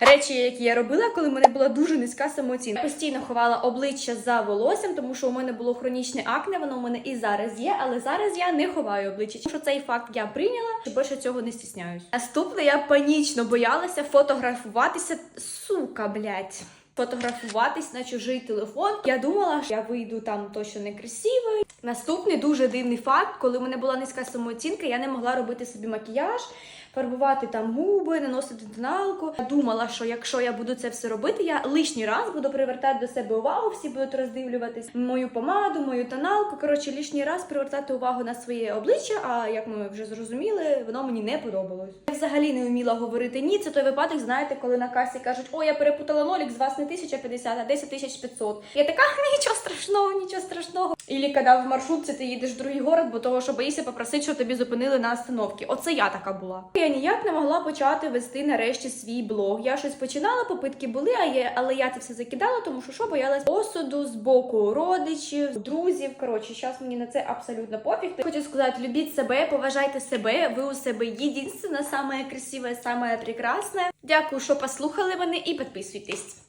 Речі, які я робила, коли в мене була дуже низька самооцінка. Постійно ховала обличчя за волоссям, тому що у мене було хронічне акне, воно у мене і зараз є, але зараз я не ховаю обличчя. Тому що цей факт я прийняла, і більше цього не стісняюсь. Наступне я панічно боялася фотографуватися. Сука, блядь. Фотографуватись на чужий телефон. Я думала, що я вийду там точно некрасивою. Наступний дуже дивний факт, коли в мене була низька самооцінка, я не могла робити собі макіяж, фарбувати там губи, наносити тоналку. Я думала, що якщо я буду це все робити, я лишній раз буду привертати до себе увагу, всі будуть роздивлюватись мою помаду, мою тоналку. Коротше, лишній раз привертати увагу на своє обличчя. А як ми вже зрозуміли, воно мені не подобалось. Я взагалі не вміла говорити ні. Це той випадок, знаєте, коли на касі кажуть, о, я перепутала нолік, з вас не 1050, а 10500. Я така, нічого страшного, нічого страшного. Ілі коли в маршрутці ти їдеш в другий город, бо того, що боїшся попросити, щоб тобі зупинили на остановці. Оце я така була. Я ніяк не могла почати вести нарешті свій блог. Я щось починала, попитки були, а я, але я це все закидала, тому що що боялась осуду з боку родичів, друзів. Коротше, зараз мені на це абсолютно пофіг. Хочу сказати, любіть себе, поважайте себе. Ви у себе єдинственне, саме красиве, саме прекрасне. Дякую, що послухали мене і підписуйтесь.